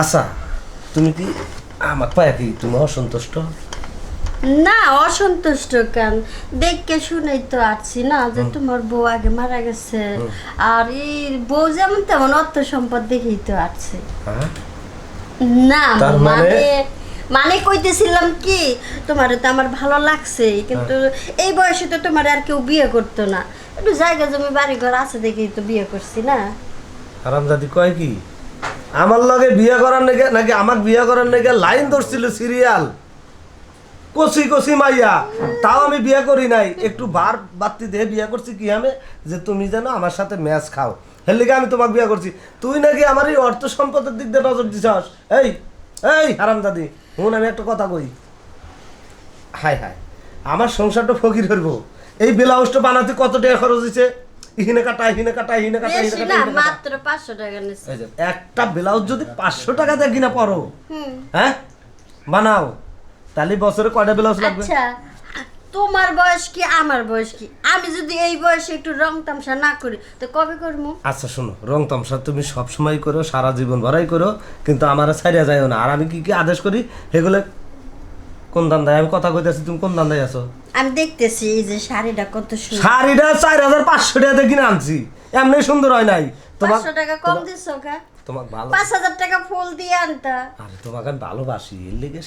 আচ্ছা তুমি কি আমার পায়ে কি তুমি অসন্তুষ্ট? না অসন্তুষ্ট কেন? দেখকে শুনেই তো আছি না যে তোমার বউ আগে মারা গেছে। আর এই বউ যেমন তেমন অর্থ সম্পদ দেখেই তো আছে। হ্যাঁ? না মানে? মানে মানে কইতেছিলাম কি তোমার তো আমার ভালো লাগছে কিন্তু এই বয়সে তো তোমার আর কেউ বিয়ে করতো না। একটু জায়গা জমি বাড়ি ঘর আছে দেখেই তো বিয়ে করছি না। আরামজাদি কয় কি? আমার লগে বিয়ে করার নাকি নাকি আমাকে বিয়ে করার নাকি লাইন ধরছিল সিরিয়াল। কষি কষি মাইয়া, তাও আমি বিয়ে করি নাই। একটু বার বাত্তি দিয়ে বিয়ে করছি কি আমি? যে তুমি যেন আমার সাথে ম্যাচ খাও। লিগে আমি তোমাকে বিয়ে করছি। তুই নাকি আমার এই অর্থ সম্পদের দিক দিয়ে নজর দিছস? এই এই হারাম দাদি হুন, আমি একটা কথা কই। হায় হায়, আমার সংসারটা ফকির হইব। এই ব্লাউজটা বানাতে কত টাকা খরচ হয়েছে ইহিনে কাটা ইহিনে কাটা ইহিনে কাটা ইহিনে কাটা মাত্র পাঁচশো টাকা নিচ্ছে একটা ব্লাউজ যদি পাঁচশো টাকা দিয়ে কিনা পরো হ্যাঁ? বানাও। তাহলে বছরে কয়টা ব্লাউজ লাগবে? আচ্ছা তোমার বয়স কি আমার বয়স কি? আমি যদি এই বয়সে একটু রং তামসা না করি তো কবে করব আচ্ছা শোনো রং তামসা তুমি সব সময় করো সারা জীবন ভরাই করো কিন্তু আমার ছাড়িয়া যাইও না। আর আমি কি কি আদেশ করি? সেগুলো কোন দান্দায় আমি কথা কইতেছি তুমি কোন দান্দায় আছো? আমি দেখতেছি এই যে শাড়িটা কত সুন্দর। শাড়িটা চার হাজার পাঁচশো টাকা দিয়ে কিনে আনছি। এমনি সুন্দর হয় নাই। তোমার টাকা কম দিছো কা? তোমাকে ভালো পাঁচ হাজার টাকা ফুল দিয়ে আনতা। আরে তোমাকে আমি ভালোবাসি এর লিগে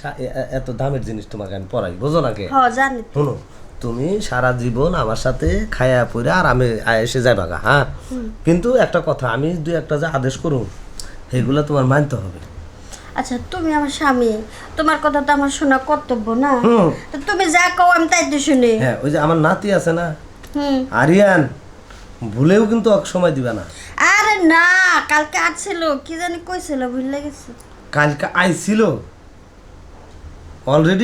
এত দামের জিনিস তোমাকে আমি পড়াই বোঝো না কে? হ জানি। শোনো তুমি সারা জীবন আমার সাথে খায়া পরে আর আমি এসে যাই বাগা হ্যাঁ কিন্তু একটা কথা আমি দুই একটা যে আদেশ করুন সেগুলো তোমার মানতে হবে। আচ্ছা তুমি আমার স্বামী তোমার কথা তো আমার শোনা কর্তব্য না। তো তুমি যা কও আমি তাই তো শুনি। হ্যাঁ ওই যে আমার নাতি আছে না? হুম। আরিয়ান ভুলেও কিন্তু এক সময় দিবা না। আরে না কালকে আসছিল কি জানি কইছিল ভুল গেছে। কালকে আইছিল। অলরেডি